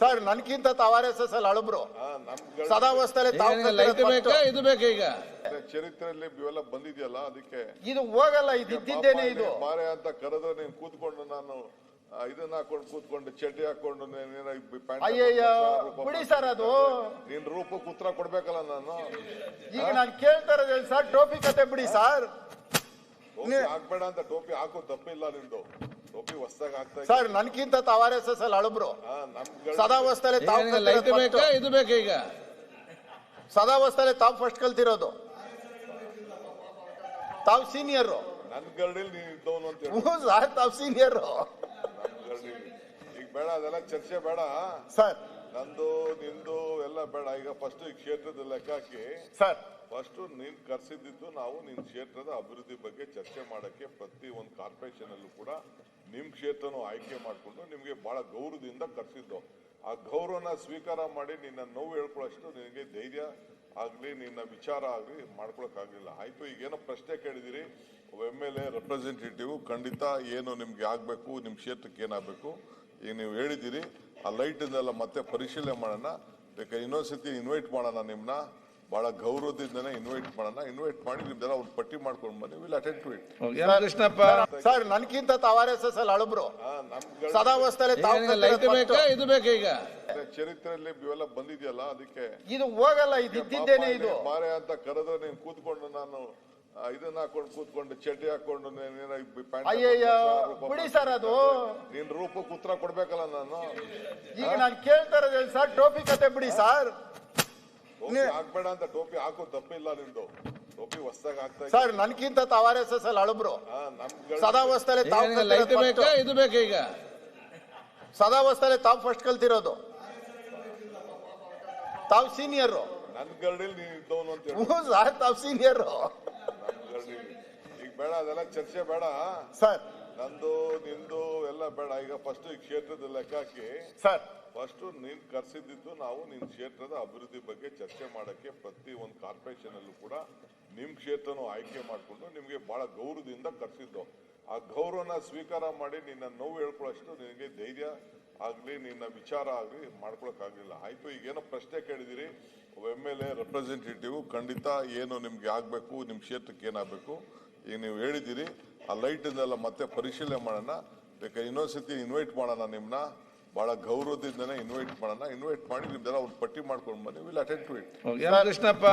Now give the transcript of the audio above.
Sir ನನ್ಗಿಂತ ತಾವ್ R S ಎಸ್ ಅಲ್ಲಿ ಅಳಬ್ರು. ಸದಾವಸ್ಥೆಲೆ ತಾವು ಲೈಟ್ ಬೇಕಾ ಇದು ಬೇಕಾ ಈಗ? ಚರಿತ್ರೆಯಲ್ಲಿ ಇವೆಲ್ಲ ಬಂದಿದೆಯಲ್ಲ ಅದಕ್ಕೆ ಇದು ಹೋಗಲ್ಲ ಇದು ಇದ್ದಿದ್ದೇನೆ ಇದು. ಮಾರೆ ಅಂತ ಕರೆದ್ರೆ ನೀನ್ ಕೂತ್ಕೊಂಡು ನಾನು ಇದನ್ನ ಹಾಕೊಂಡು ಕೂತ್ಕೊಂಡು ಚಡ್ಡಿ ಹಾಕೊಂಡು ಅಯ್ಯಯ್ಯ ಬಿಡಿ ಸರ್ ಅದು. ನಿನ್ ರೂಪಕ್ಕೆ ಉತ್ತರ ಕೊಡ್ಬೇಕಲ್ಲ ನಾನು. ಈಗ ನಾನು ಕೇಳ್ತಾ ಇರೋದು ಸರ್ ಟೋಪಿ ಕತೆ ಬಿಡಿ ಸರ್. ಹಾಕ್ಬೇಡ ಅಂತ ಟೋಪಿ ಹಾಕೋ ತಪ್ಪಿಲ್ಲ ನಿಂದು. ಸರ್ ನನ್ಕಿಂತ ತಾವ್ ಆರ್ ಎಸ್ ಎಸ್ ಅಲ್ಲಿ ಅಳಬ್ರು. ಸದಾ ನಮ್ಗಳ ಸದಾವಸ್ಥೆಲೆ ತಾವು ಈಗ ಲೈಟ್ ಬೇಕಾ? ಇದು ಬೇಕಾ ಈಗ? ಸದಾವಸ್ಥೆಲೆ ತಾವು ಫಸ್ಟ್ ಕಲ್ತಿರೋದು. ತಾವು ಸೀನಿಯರ್ ನನ್ ಗರಡಿಲಿ ನೀನ್ ಇದ್ದವನು ಅಂತ ಹೇಳು. ಹ್ಞೂ ಸರ್ ತಾವು ಸೀನಿಯರ್ ಗರಡಿಲಿ ಈಗ ಬೇಡ ಅದೆಲ್ಲ ಚರ್ಚೆ ಬೇಡ. ಸರ್ ನಂದು ನಿಂದು ಎಲ್ಲ ಬೇಡ. ಈಗ ಫಸ್ಟ್ ಈ ಕ್ಷೇತ್ರದ ಲೆಕ್ಕ ಹಾಕಿ ಸರ್ ಫಸ್ಟ್ ನೀನ್ ಕರ್ಸಿದ್ದು ನಾವು ನಿನ್ ಕ್ಷೇತ್ರದ ಅಭಿವೃದ್ಧಿ ಬಗ್ಗೆ ಚರ್ಚೆ ಮಾಡಕ್ಕೆ ಪ್ರತಿ ಒಂದು ಕಾರ್ಪೊರೇಷನ್ ಅಲ್ಲೂ ಕೂಡ ನಿಮ್ ಕ್ಷೇತ್ರನು ಆಯ್ಕೆ ಮಾಡಿಕೊಂಡು ನಿಮ್ಗೆ ಬಹಳ ಗೌರವದಿಂದ ಕರ್ಸಿದ್ದು. ಆ ಗೌರವನ ಸ್ವೀಕಾರ ಮಾಡಿ ನಿನ್ನ ನೋವು ಹೇಳ್ಕೊಳ್ಳೋಷ್ಟು ನಿನಗೆ ಧೈರ್ಯ ಆಗ್ಲಿ ನಿನ್ನ ವಿಚಾರ ಆಗ್ಲಿ ಮಾಡ್ಕೊಳಕ್ ಆಗ್ಲಿಲ್ಲ. ಆಯ್ತು ಈಗೇನೋ ಪ್ರಶ್ನೆ ಕೇಳಿದಿರಿ. ಎಂ ಎಲ್ ಎ ರೆಪ್ರೆಸೆಂಟೇಟಿವ್ ಖಂಡಿತ ಏನು ನಿಮ್ಗೆ ಆಗ್ಬೇಕು ನಿಮ್ ಕ್ಷೇತ್ರಕ್ಕೆ ಏನಾಗಬೇಕು ಈಗ ನೀವು ಹೇಳಿದ್ದೀರಿ ಆ ಲೈಟ್ ಇಂದೆಲ್ಲ ಮತ್ತೆ ಪರಿಶೀಲನೆ ಮಾಡೋಣ. ಬೇಕಾದ್ರೆ ಇನ್ನೊಂದ್ಸತಿ ಇನ್ವೈಟ್ ಮಾಡೋಣ ನಿಮ್ನ. ಬಹಳ ಗೌರವದಿಂದನೇ ಇನ್ವೈಟ್ ಮಾಡೋಣ. ಇನ್ವೈಟ್ ಮಾಡಿ ನಿಮ್ದೆಲ್ಲ ಒಂದು ಪಟ್ಟಿ ಮಾಡ್ಕೊಂಡು ಬನ್ನಿ. Will attend to it Krishnappa sir ನನ್ಕಿಂತ ತಾವ್ ಆರ್ ಎಸ್ ಎಸ್ ಅಲ್ಲಿ ಅಳಬ್ರು ಸದಾವಸ್ಥೆಲೆ ಈಗ ಲೈಟ್ ಬೇಕಾ ಇದು ಬೇಕಾ ಈಗ? ಚರಿತ್ರೆಯಲ್ಲಿ ಇವೆಲ್ಲ ಬಂದಿದೆಯಲ್ಲ ಅದಕ್ಕೆ ಇದು ಹೋಗಲ್ಲ ಇದು ಇದ್ದಿದ್ದೇನೆ ಇದು. ಬಾರೆ ಅಂತ ಕರೆದ್ರೆ ನೀನ್ ಕೂತ್ಕೊಂಡು ನಾನು ಇದನ್ನ ಹಾಕೊಂಡು ಕೂತ್ಕೊಂಡು ಚಡ್ಡಿ ಹಾಕೊಂಡು ಅಯ್ಯಯ್ಯೋ ಬಿಡಿ ಸರ್ ಅದು. ನಿನ್ ರೂಪಕ್ಕೆ ಉತ್ತರ ಕೊಡ್ಬೇಕಲ್ಲ ನಾನು. ಈಗ ನಾನು ಕೇಳ್ತಾ ಇರೋದು ಸರ್ ಟೋಪಿ ಕತೆ ಬಿಡಿ ಸರ್. ಟೋಪಿ ಹಾಕ್ಬೇಡ ಅಂತ ಟೋಪಿ ಹಾಕೋ ತಪ್ಪಿಲ್ಲ ನಿಂದು. ಟೋಪಿ ಹೊಸ್ದಾಗ ಹಾಕ್ತಾ ಸರ್ ನನ್ಗಿಂತ ತಾವ್ ಆರ್ ಎಸ್ ಎಸ್ ಅಲ್ಲಿ ಅಳಬ್ರು ಸದಾ ಕಲ್ತಿರೋದು ಇದು ಬೇಕಾ ಈಗ. ಸದಾವಸ್ಥೆಲೆ ತಾವು ಫಸ್ಟ್ ಕಲ್ತಿರೋದು. ತಾವು ಸೀನಿಯರ್ ನನ್ ಗರ್ಡಿಲ್ ನೀವು ಇದ್ದವನು ಅಂತ ಹೇಳು. ಸರ್ ತಾವು ಸೀನಿಯರ್ ಈಗ ಬೇಡ ಅದೆಲ್ಲ ಚರ್ಚೆ ಬೇಡ. ಸರ್ ನಂದು ನಿಂದು ಎಲ್ಲ ಬೇಡ. ಈಗ ಫಸ್ಟ್ ಈ ಕ್ಷೇತ್ರದ ಲೆಕ್ಕ ಹಾಕಿ. ಸರ್ ಫಸ್ಟ್ ನೀನ್ ಕರ್ಸಿದ್ದು ನಾವು ನಿನ್ ಕ್ಷೇತ್ರದ ಅಭಿವೃದ್ಧಿ ಬಗ್ಗೆ ಚರ್ಚೆ ಮಾಡಕ್ಕೆ ಪ್ರತಿ ಒಂದು ಕಾರ್ಪೊರೇಷನ್ ಅಲ್ಲೂ ಕೂಡ ನಿಮ್ ಕ್ಷೇತ್ರನು ಆಯ್ಕೆ ಮಾಡಿಕೊಂಡು ನಿಮ್ಗೆ ಬಹಳ ಗೌರವದಿಂದ ಕರ್ಸಿದ್ದು. ಆ ಗೌರವನ ಸ್ವೀಕಾರ ಮಾಡಿ ನಿನ್ನ ನೋವು ಹೇಳ್ಕೊಳ್ಳೋಷ್ಟು ನಿನಗೆ ಧೈರ್ಯ ಆಗ್ಲಿ, ನಿನ್ನ ವಿಚಾರ ಆಗ್ಲಿ ಮಾಡ್ಕೊಳಕ್ ಆಗ್ಲಿಲ್ಲ. ಆಯ್ತು, ಈಗೇನೋ ಪ್ರಶ್ನೆ ಕೇಳಿದಿರಿ. ಎಂ ಎಲ್ ಎ ರೆಪ್ರೆಸೆಂಟೇಟಿವ್ ಖಂಡಿತ ಏನು ನಿಮ್ಗೆ ಆಗ್ಬೇಕು, ನಿಮ್ ಕ್ಷೇತ್ರಕ್ಕೆ ಏನಾಗಬೇಕು, ಈಗ ನೀವು ಹೇಳಿದಿರಿ, ಆ ಲೈಟ್ ಇಂದೆಲ್ಲ ಮತ್ತೆ ಪರಿಶೀಲನೆ ಮಾಡೋಣ. ಬೇಕಾದ್ರೆ ಇನ್ನೊಂದ್ಸತಿ ಇನ್ವೈಟ್ ಮಾಡೋಣ ನಿಮ್ನ. ಬಹಳ ಗೌರವದಿಂದನೇ ಇನ್ವೈಟ್ ಮಾಡೋಣ. ಇನ್ವೈಟ್ ಮಾಡಿ ನಿಮ್ದೆಲ್ಲ ಒಂದು ಪಟ್ಟಿ ಮಾಡ್ಕೊಂಡು ಬನ್ನಿ. Will attend to it Krishnappa